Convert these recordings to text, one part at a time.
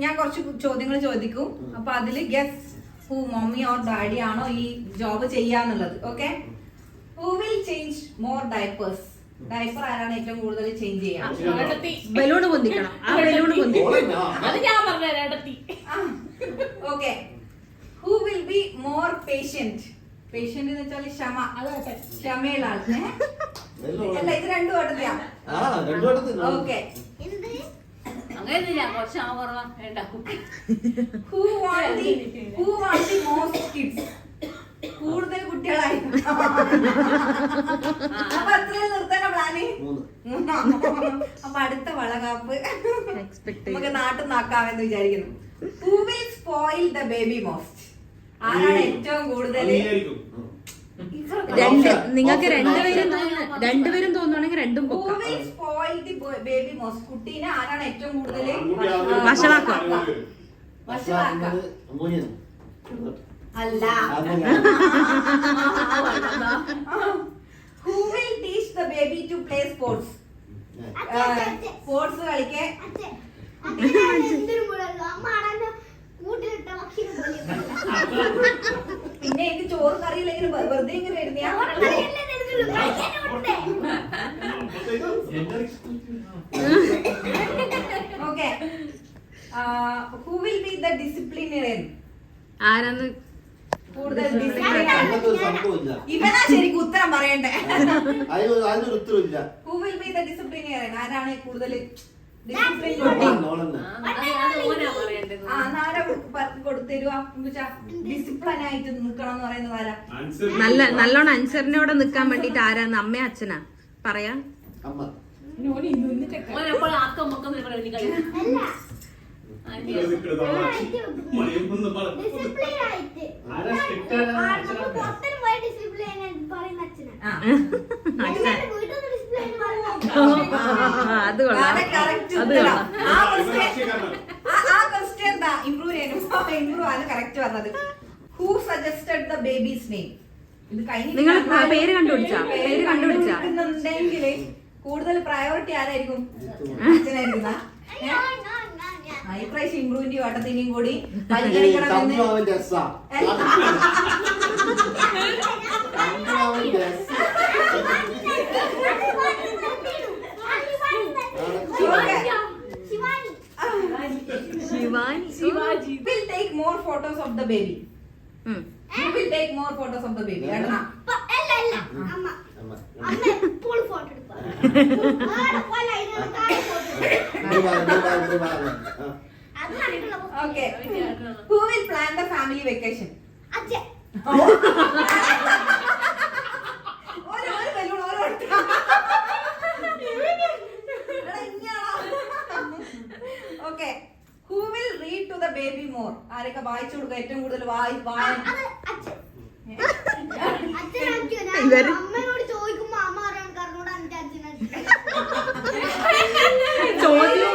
ഞാൻ കുറച്ച് ചോദ്യങ്ങൾ ചോദിക്കും. അപ്പൊ അതിൽ guess who mummy or daddy ആണോ ഈ ജോബ് ചെയ്യാന്നുള്ളത്. Okay who will change more diapers diaper ആരാണ് ഏറ്റവും കൂടുതൽ ചേഞ്ച് ചെയ്യാം? പൊന്തിക്കണം. ആ പൊന്തിക്കണം? അത് ഞാൻ പറഞ്ഞു ഏട്ടത്തി okay who will be more patient patient എന്ന് വെച്ചാൽ ക്ഷമ. ക്ഷമയുള്ള ആൾ. ഏ? എല്ലാം അല്ല ഇത് രണ്ടു വട്ടത്തിയാ ആ കുറച്ച് ആ കൂടുതൽ കുട്ടികളായി. അപ്പൊ അത്രയും നിർത്തണ പ്ലാന് അപ്പൊ അടുത്ത വളകാപ്പ്. നമുക്ക് നാട്ടിൽ നാക്കാമെന്ന് വിചാരിക്കുന്നു. Who will spoil the baby most ആരാണ് ഏറ്റവും കൂടുതൽ. രണ്ട് നിങ്ങൾക്ക് രണ്ടുപേരും. തോന്നുന്നു രണ്ടുപേരും തോന്നുവാണെങ്കിൽ രണ്ടും കുട്ടീനെ ആരാണ് ഏറ്റവും കൂടുതൽ വഷളാക്കുക. അല്ല baby to play sports sports കളിക്കെ പിന്നെ എനിക്ക് ചോറ് കറിയില്ലെങ്കിൽ വെറുതെ ഇങ്ങനെ okay who will be the disciplinarian ആരാന്ന്? കൂടുതൽ ഇവനാ ശരിക്കും ഉത്തരം പറയണ്ടേ? ഉത്തരവില്ല വിൽ ബി ദ ഡിസിപ്ലിനറിയൻ ആരാണ് കൂടുതൽ ഡിസിപ്ലിൻ കൊടുത്തരുവാ ഡിസിപ്ലിൻ ആയിട്ട് നിൽക്കണം എന്ന് പറയുന്നത് ആരാ ആൻസർ നല്ല നല്ലോണം അനുസരണയോടെ നിക്കാൻ വേണ്ടിട്ട് ആരാന്ന്? അമ്മ. അച്ഛനാ പറയാ? അത് കൊള്ളാം. അത് ആക്കം ആണ് കറക്റ്റ് പറഞ്ഞത് who suggested the baby's name ഇത് കഴിഞ്ഞ നിങ്ങൾ പേര് കണ്ടുപിടിച്ചാ? പേര് കണ്ടുപിടിച്ചാ? കൂടുതൽ പ്രയോറിറ്റി ആരായിരിക്കും? ഇപ്രാവശ്യം കൂടി പരിഗണിക്കണമെന്ന്. Shivani. Shivaji take more photos of the baby Hmm. You will take more photos of the baby Yeah. photo. okay who will plan the family vacation ഒരു ഒരു ബലൂൺ ഓരോ എടുത്തോ. എടാ, ഇനിയാണോ? okay who will read to the baby more ആരൊക്കെ വായിച്ചു കൊടുക്കുക ഏറ്റവും കൂടുതൽ വായി വായി അമ്മയോട് ചോദിക്കുമ്പോ അമ്മ പറയാൻ കറങ്ങോട് അഞ്ച് ചോദ്യം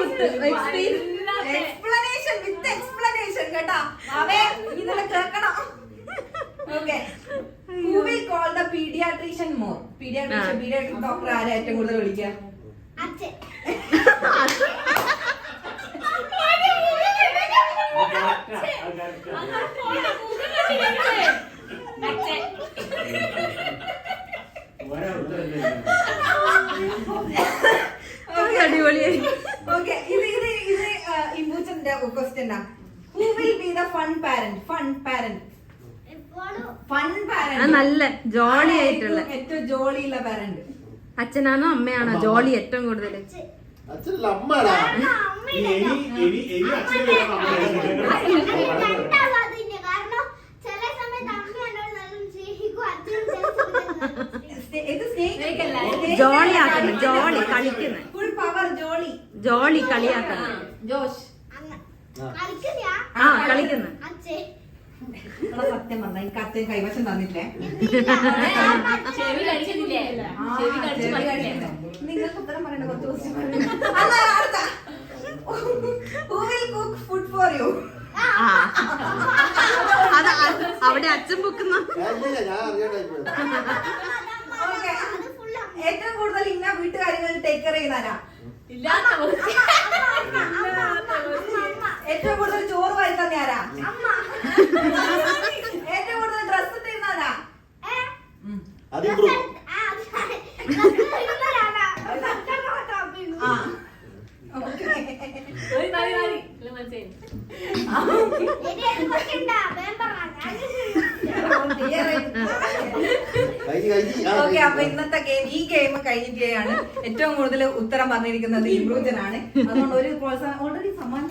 എക്സ്പ്ലനേഷൻ വിത്ത് എക്സ്പ്ലനേഷൻ കേട്ടാ. അവേ ഇതെല്ലാം കേൾക്കണം. Okay who will call the paediatrician more paediatrician paediatric doctor ആരാ ഏറ്റവും കൂടുതൽ വിളിക്കുക? അച്ഛൻ. അടിപൊളിയായി ഓക്കെ ഇത് ഇത് ഇത് ഇമ്പൂച്ചന്റെ question who will be the fun parent fun parent എപ്പോഴും ഫൺ അത് പാരന്റ് നല്ല ജോളി ആയിട്ടുള്ള ഏറ്റവും ജോളിയുള്ള പാരന്റ് അച്ഛനാണോ അമ്മയാണോ? ജോളി ഏറ്റവും കൂടുതൽ അച്ഛനല്ല അമ്മടാ അമ്മയില്ലല്ലോ ഇനി ഇനി അച്ഛനെ ജോളി ആക്കണം. ജോളി കളിക്കുന്ന. Full power jolly. ജോളി കളിയാക്കണം. ജോഷ്. ആ. കളിക്കുന്നു. സത്യം പറഞ്ഞ എനിക്ക് അച്ഛൻ കൈവശം തന്നില്ലേ. നിങ്ങൾക്ക് ഉത്തരം പറയണ്ട കുറച്ച് ദിവസം അത് അവിടെ അച്ഛൻ പൊക്കുന്ന ഏറ്റവും കൂടുതൽ ഇന്ന വീട്ടുകാരികൾ ടേക്ക് കെയർ ചെയ്യുന്നതാരാ ഏറ്റവും കൂടുതൽ ചോറ് വരുത്തുന്ന ആരാ? ഏറ്റവും കൂടുതൽ ഡ്രസ് തിന്നാരാ ആ. ഓക്കെ അപ്പൊ ഇന്നത്തെ ഗെയിം ഈ ഗെയിം കഴിഞ്ഞിട്ടാണ് ഏറ്റവും കൂടുതൽ ഉത്തരം പറഞ്ഞിരിക്കുന്നത് ഇബ്രൂജനാണ് അതുകൊണ്ട് ഒരു പ്രോത്സാഹനം ഓൾറെഡി സമ്മാനം